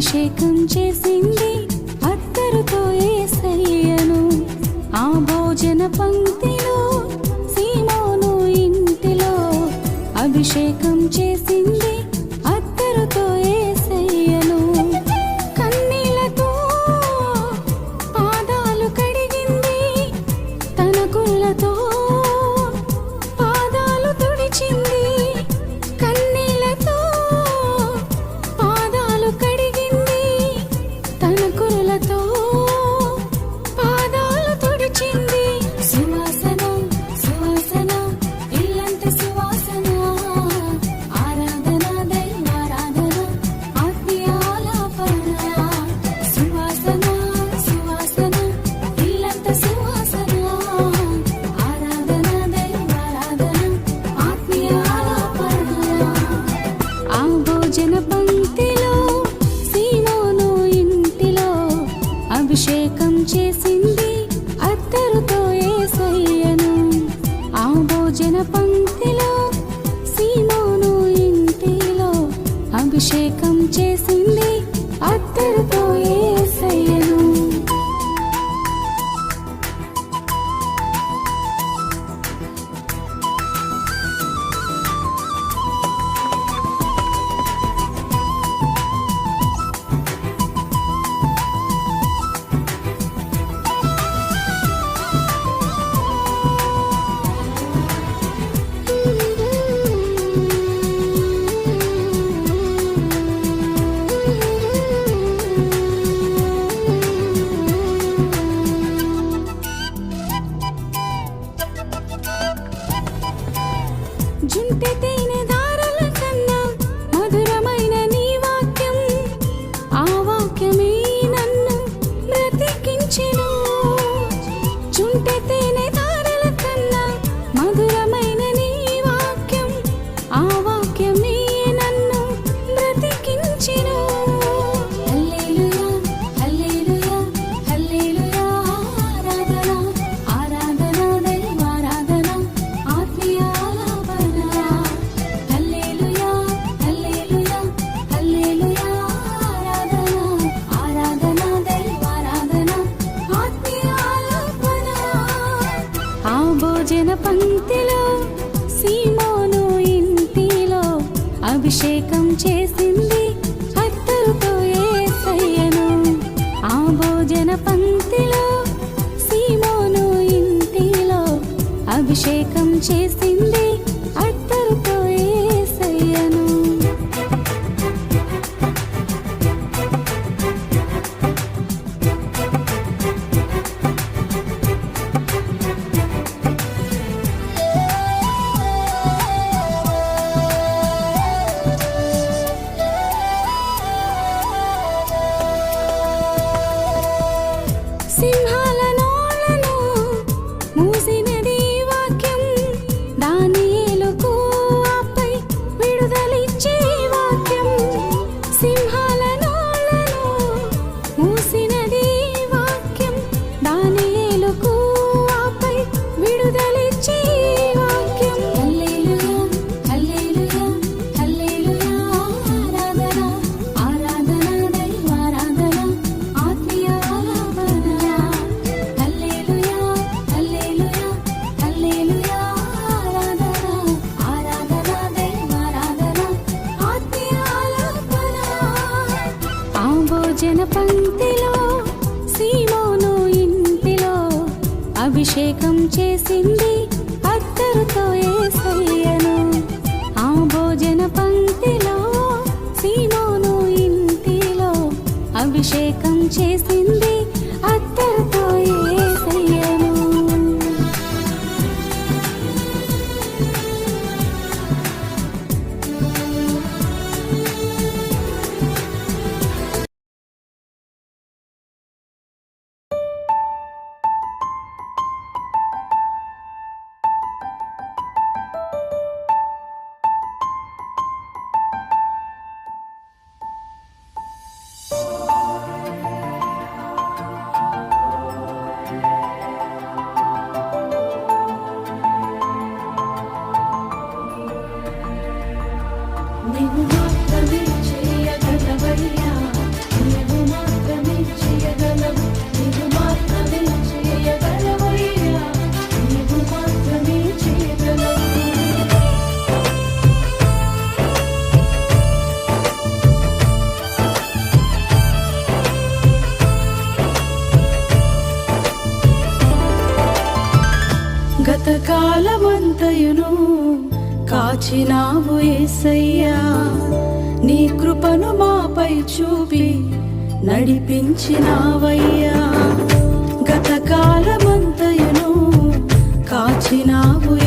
అభిషేకం చేసింది అత్తరుతో ఏసయ్యను. ఆ భోజన పంక్తిలో సీమోను ఇంటిలో అభిషేకం చేసింది భోజన పంక్తిలో సీమోను ఇంటిలో అభిషేకం చేసింది. తన పంక్తిలో సీమోను ఇంటిలో అభిషేకం చేసింది అత్తరుతో ఏసయ్యను. ఆ భోజన పంక్తిలో సీమోను ఇంటిలో అభిషేకం చేసింది మాపై చూపి నడిపించినావయ్యా. గతకాలమంతయును కాచినావు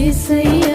కరుణించు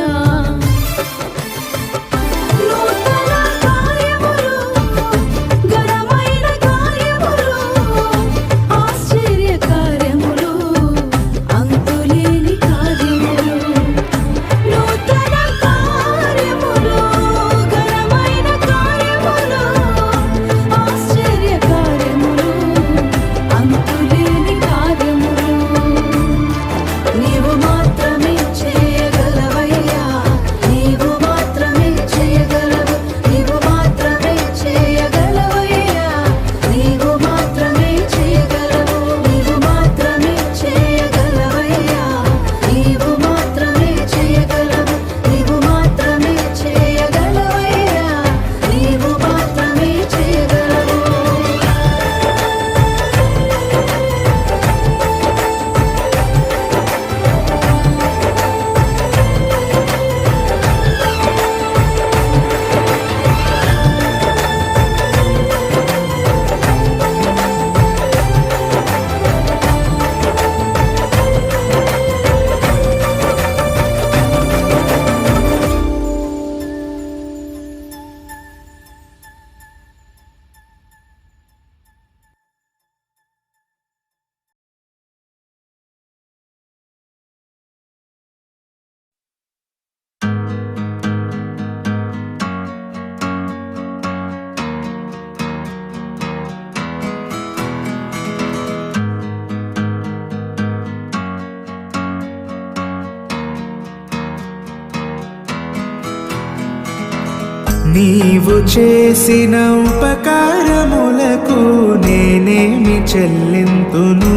నీవు చేసిన ఉపకారములకు నేనేమి చెల్లింతును?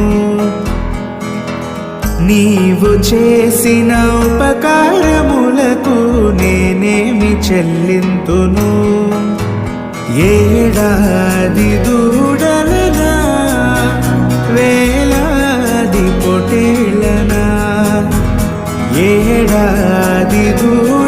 నీవు చేసిన ఉపకారములకు నేనేమి చెల్లింతును? ఏడాది దూడలనా వేలాది పొటేళ్ళనా ఏడాది దూడ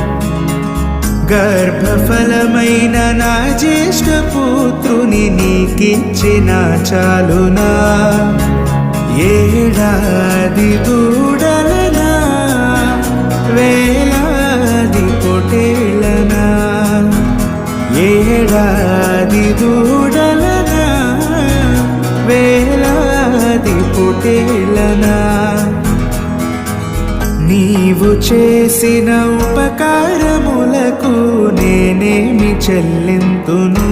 గర్భఫలమైన నా జ్యేష్ఠ పుత్రుని నీకిచ్చిన చాలునా. ఏడాది దూడలనా వేలాది పొటేళ్ళనా ఏడాది దూడలనా వేలాది పొటేళ్ళనా నీవు చేసిన ఉపకార నేనేమి చెల్లింతును?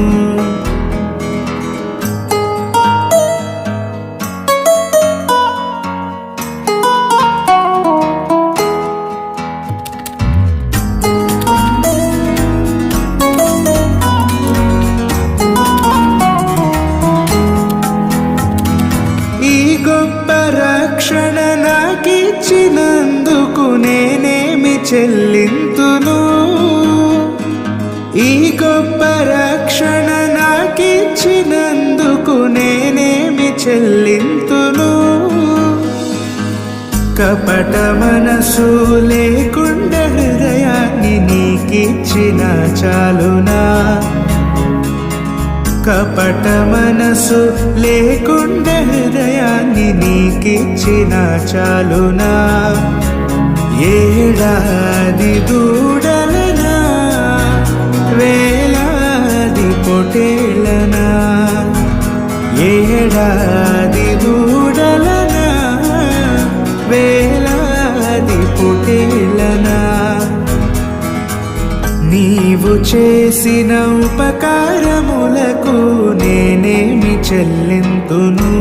కపట మనసు లేకుండా హృదయాన్ని నీకిచ్చిన చాలునా? కపట మనసు లేకుండా హృదయాన్ని నీకిచ్చిన చాలునా? ఏడాది దూడలనా? వేలాది పొటేలనా ఏడాది వేలాది పొటేలనా నీవు చేసిన ఉపకారములకు నేనేమి చెల్లింతును?